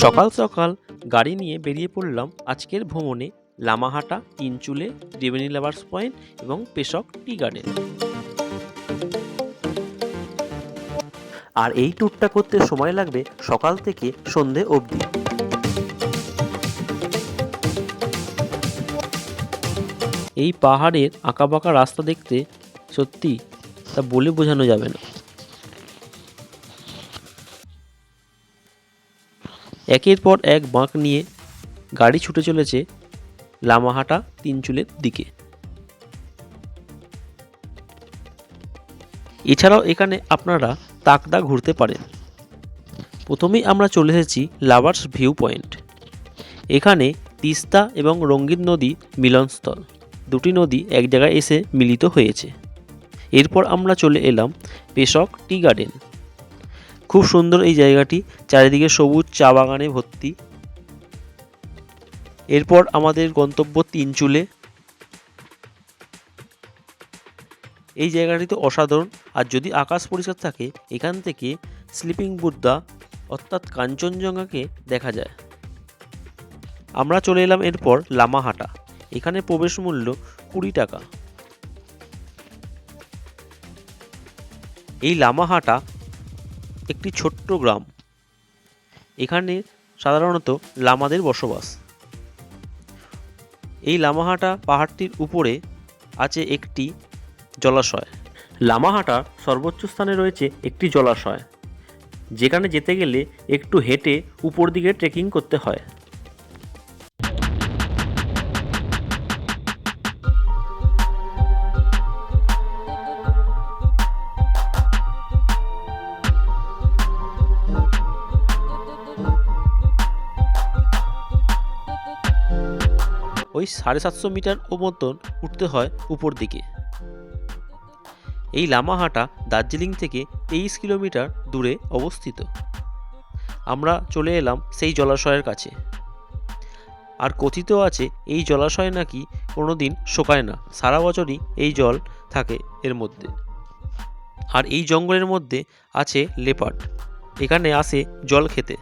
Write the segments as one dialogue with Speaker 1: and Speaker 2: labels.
Speaker 1: সকাল সকাল গাড়ি নিয়ে বেরিয়ে পড়লাম আজকের ভ্রমণে লামাহাটা, তিনচুলে, ত্রিবেণী লাভার্স পয়েন্ট এবং পেশক টি গার্ডেন। আর এই ট্যুরটা করতে সময় লাগবে সকাল থেকে সন্ধে অবধি। এই পাহাড়ের আঁকাবাঁকা রাস্তা দেখতে সত্যি তা বলে বোঝানো যাবে না। একের পর এক বাঁক নিয়ে গাড়ি ছুটে চলেছে লামাহাটা তিনচুলের দিকে। এছাড়াও এখানে আপনারা তাকদা ঘুরতে পারেন। প্রথমেই আমরা চলে এসেছি লাভার্স ভিউ পয়েন্ট। এখানে তিস্তা এবং রঙ্গিন নদী মিলনস্থল। দুটি নদী এক জায়গায় এসে মিলিত হয়েছে। এরপর আমরা চলে এলাম পেশক টি গার্ডেন। খুব সুন্দর এই জায়গাটি, চারিদিকে সবুজ চা বাগানে ভর্তি। এরপর আমাদের গন্তব্য তিনচুলে। এই জায়গাটি তো অসাধারণ, আর যদি আকাশ পরিষ্কার থাকে, এখান থেকে স্লিপিং বুদ্ধা অর্থাৎ কাঞ্চনজঙ্ঘাকে দেখা যায়। আমরা চলে এলাম এরপর লামাহাটা। এখানে প্রবেশ মূল্য কুড়ি টাকা। এই লামাহাটা একটি ছোট্ট গ্রাম। এখানে সাধারণত লামাদের বসবাস। এই লামাহাটা পাহাড়টির উপরে আছে একটি জলাশয়। লামাহাটা সর্বোচ্চ স্থানে রয়েছে একটি জলাশয়, যেখানে যেতে গেলে একটু হেঁটে উপর দিকে ট্রেকিং করতে হয়। ওই সাড়ে সাতশো মিটার ও মতন উঠতে হয় উপর দিকে এই লামাহাটা দার্জিলিং থেকে তেইশ কিলোমিটার দূরে অবস্থিত। আমরা চলে এলাম সেই জলাশয়ের কাছে। আর কথিত আছে এই জলাশয় নাকি কোনো দিন শোকায় না, সারা বছরই এই জল থাকে এর মধ্যে। আর এই জঙ্গলের মধ্যে আছে লেপার্ড, এখানে আসে জল খেতে।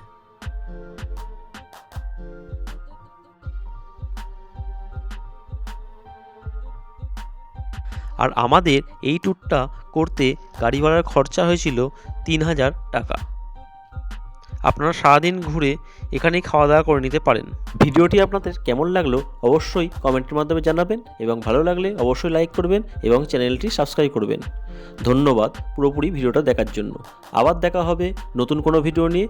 Speaker 1: আর আমাদের এই ট্যুরটা করতে গাড়ি ভাড়ার খরচা হয়েছিল তিন হাজার টাকা। আপনারা সারাদিন ঘুরে এখানেই খাওয়া দাওয়া করে নিতে পারেন। ভিডিওটি আপনাদের কেমন লাগল অবশ্যই কমেন্টের মাধ্যমে জানাবেন এবং ভালো লাগলে অবশ্যই লাইক করবেন এবং চ্যানেলটি সাবস্ক্রাইব করবেন। ধন্যবাদ পুরোপুরি ভিডিওটা দেখার জন্য। আবার দেখা হবে নতুন কোনো ভিডিও নিয়ে।